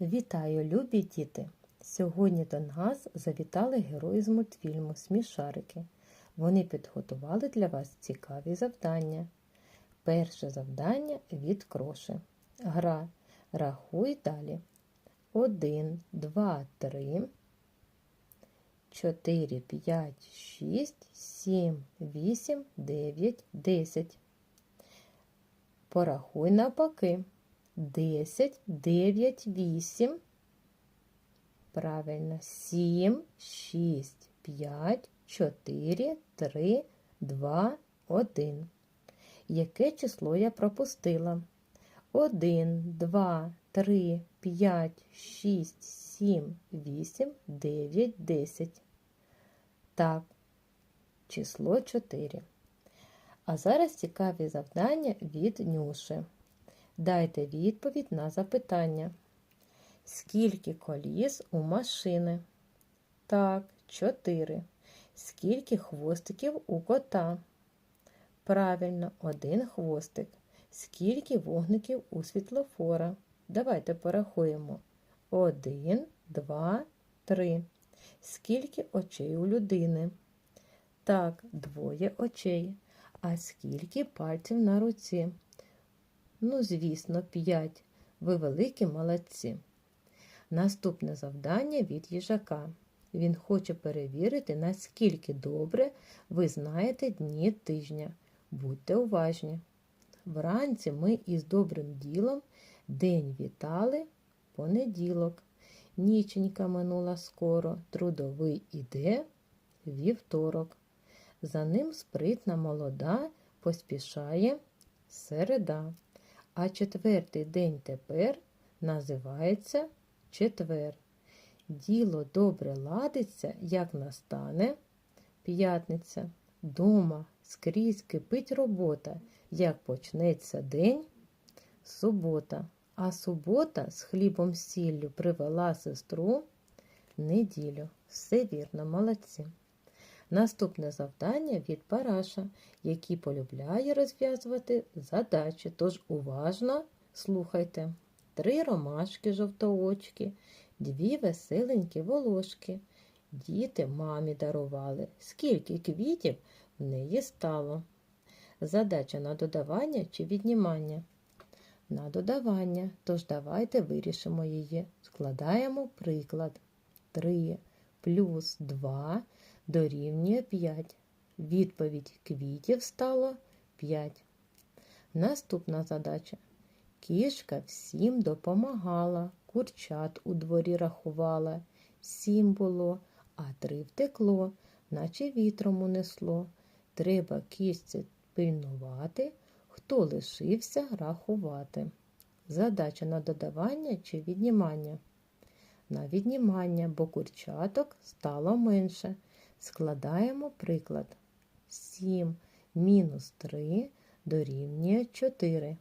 Вітаю, любі діти! Сьогодні до нас завітали герої з мультфільму Смішарики. Вони підготували для вас цікаві завдання. Перше завдання від кроши. Гра. Рахуй далі. 1, 2, 3, 4, 5, 6, 7, 8, 9, 10. Порахуй навпаки. 10, 9, 8. Правильно. 7, 6, 5, 4, 3, 2, 1. Яке число я пропустила? 1, 2, 3, 5, 6, 7, 8, 9, 10. Так, число 4. А зараз цікаві завдання від Нюши. Дайте відповідь на запитання. Скільки коліс у машини? Так, 4. Скільки хвостиків у кота? Правильно, один хвостик. Скільки вогників у світлофора? Давайте порахуємо. Один, два, три. Скільки очей у людини? Так, двоє очей. А скільки пальців на руці? Ну, звісно, п'ять. Ви великі молодці. Наступне завдання від їжака. Він хоче перевірити, наскільки добре ви знаєте дні тижня. Будьте уважні. Вранці ми із добрим ділом день вітали понеділок. Ніченька минула скоро, трудовий іде вівторок. За ним спритна молода поспішає середа. А четвертий день тепер називається четвер. Діло добре ладиться, як настане п'ятниця. Дома скрізь кипить робота, як почнеться день субота. А субота з хлібом сіллю привела сестру неділю. Все вірно, молодці. Наступне завдання від Параша, який полюбляє розв'язувати задачі. Тож уважно слухайте. Три ромашки жовтоочки, дві веселенькі волошки. Діти мамі дарували, скільки квітів в неї стало. Задача на додавання чи віднімання? На додавання, тож давайте вирішимо її. Складаємо приклад. 3 плюс 2 дорівнює 5. Відповідь квітів стало 5. Наступна задача. Кішка всім допомагала, курчат у дворі рахувала. Сім було, а три втекло, наче вітром унесло. Треба кішці пильнувати, хто лишився рахувати. Задача на додавання чи віднімання? На віднімання, бо курчаток стало менше. Складаємо приклад. 7 мінус 3 дорівнює 4.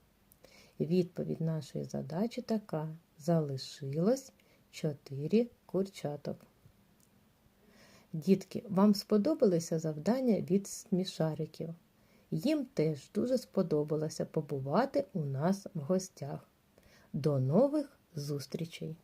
Відповідь нашої задачі така: залишилось 4 курчаток. Дітки, вам сподобалися завдання від смішариків? Їм теж дуже сподобалося побувати у нас в гостях. До нових зустрічей!